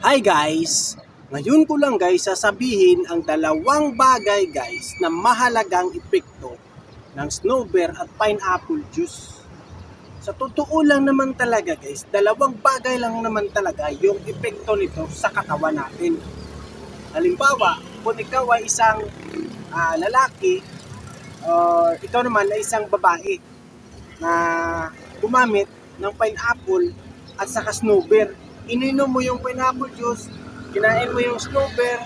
Hi guys! Ngayon ko lang guys sasabihin ang dalawang bagay guys na mahalagang epekto ng snow bear at pineapple juice. Sa totoo lang naman talaga guys, dalawang bagay lang naman talaga yung epekto nito sa katawan natin. Halimbawa, kung ikaw ay isang ah, lalaki or ikaw naman ay isang babae na gumamit ng pineapple at saka snow bear. Ininom mo yung pineapple juice, kinain mo yung snow bear,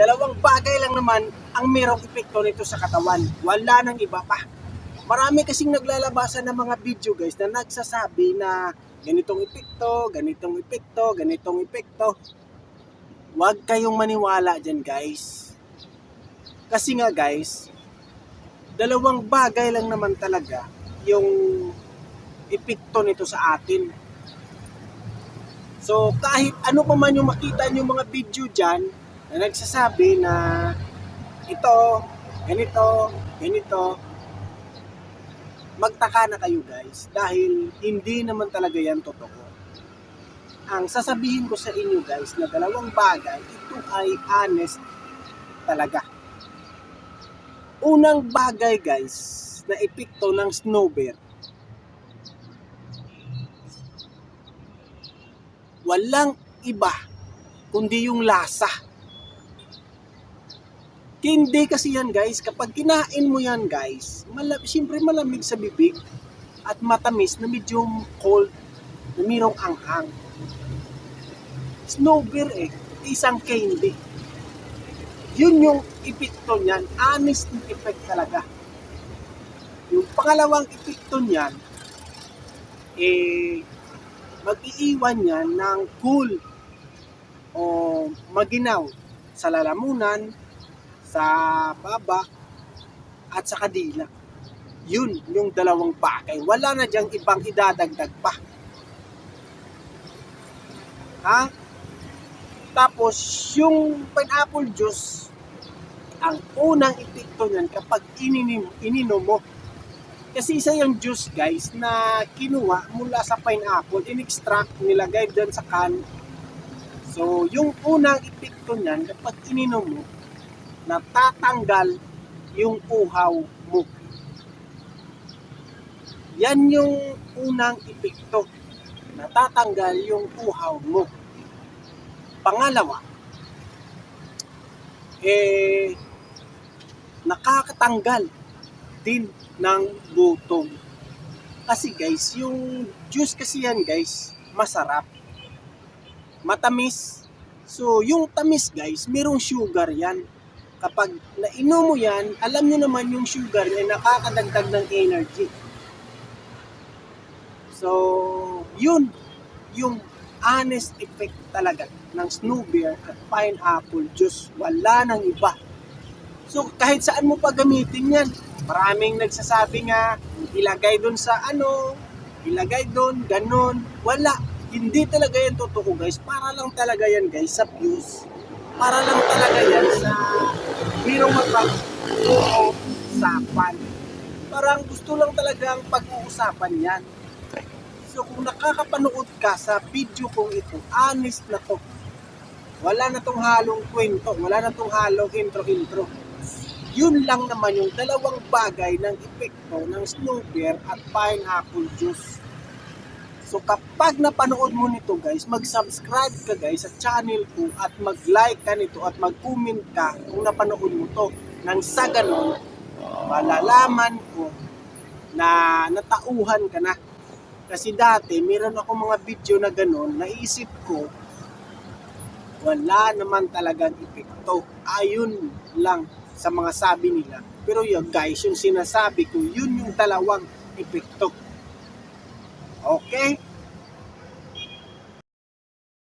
dalawang bagay lang naman ang merong epekto nito sa katawan. Wala nang iba pa. Marami kasing naglalabasan ng mga video guys na nagsasabi na ganitong epekto, ganitong epekto, ganitong epekto. Huwag kayong maniwala dyan guys. Kasi nga guys, dalawang bagay lang naman talaga yung epekto nito sa atin. So kahit ano pa man yung makita nyo mga video dyan na nagsasabi na ito, ganito, ganito, magtaka na kayo guys dahil hindi naman talaga yan totoo. Ang sasabihin ko sa inyo guys na dalawang bagay, ito ay honest talaga. Unang bagay guys na epekto ng snow bear walang iba kundi yung lasa. Hindi kasi yan guys, kapag kinain mo yan guys, mala, siyempre malamig sa bibig at matamis na medyo cold na mirong anghang. Snow beer eh, isang candy. Yun yung epekto niyan, honest effect talaga. Yung pangalawang epekto niyan, eh, mag-iiwan yan ng cool o maginaw sa lalamunan, sa baba, at sa kadila. Yun, yung dalawang bagay. Wala na diyang ibang idadagdag pa. Ha? Tapos, yung pineapple juice, ang unang epekto niyan kapag ininom, ininom mo, kasi isa yung juice guys na kinuha mula sa pineapple, in-extract, nilagay doon sa can. So, yung unang epekto niyan, kapag ininom mo, natatanggal yung uhaw mo. Yan yung unang epekto. Natatanggal yung uhaw mo. Pangalawa, eh, nakakatanggal din ng gutom. Kasi guys, yung juice kasi yan guys, masarap. Matamis. So, yung tamis guys, merong sugar yan. Kapag nainom mo yan, alam nyo naman yung sugar ay nakakadagdag ng energy. So, yun, yung honest effect talaga ng snow beer at pineapple juice. Wala nang iba. So, kahit saan mo pa gamitin yan, Maraming nagsasabi nga, ilagay doon sa ano, ilagay doon, ganon. Wala. Hindi talaga yan totoo guys. Para lang talaga yan guys sa views. Para lang talaga yan sa birong mag-uusapan. Parang gusto lang talagang pag-uusapan yan. So kung nakakapanood ka sa video kong ito, honest na to. Wala na tong halong kwento, wala na tong halong intro-intro yun lang naman yung dalawang bagay ng epekto ng snow beer at pineapple juice. So kapag napanood mo nito guys, mag-subscribe ka guys sa channel ko at mag-like ka nito at mag-comment ka kung napanood mo to. Nang sa ganun, malalaman ko na natauhan ka na. Kasi dati, meron ako mga video na ganun, naisip ko, wala naman talagang epekto. Ayun lang sa mga sabi nila. Pero yun guys, yung sinasabi ko, yun yung dalawang epekto. Okay?